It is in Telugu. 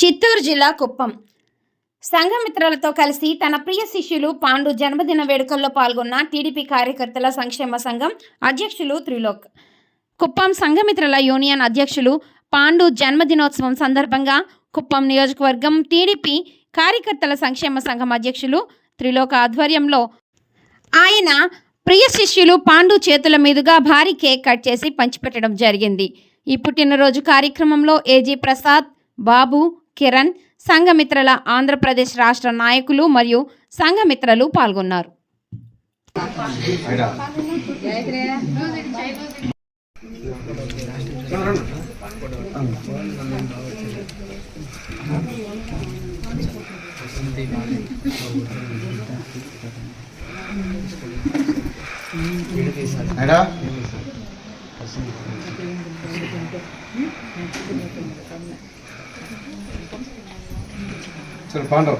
చిత్తూరు జిల్లా కుప్పం. సంఘమిత్రులతో కలిసి తన ప్రియ శిష్యులు పాండు జన్మదిన వేడుకల్లో పాల్గొన్న టీడీపీ కార్యకర్తల సంక్షేమ సంఘం అధ్యక్షులు త్రిలోక్. కుప్పం సంఘమిత్రుల యూనియన్ అధ్యక్షులు పాండు జన్మదినోత్సవం సందర్భంగా కుప్పం నియోజకవర్గం టీడీపీ కార్యకర్తల సంక్షేమ సంఘం అధ్యక్షులు త్రిలోక్ ఆధ్వర్యంలో ఆయన ప్రియ శిష్యులు పాండు చేతుల మీదుగా భారీ కేక్ కట్ చేసి పంచిపెట్టడం జరిగింది. ఈ పుట్టినరోజు కార్యక్రమంలో ఏజీ ప్రసాద్ బాబు కిరణ్ సంఘమిత్రల ఆంధ్రప్రదేశ్ రాష్ట్ర నాయకులు మరియు సంఘమిత్రలు పాల్గొన్నారు. चल पांडव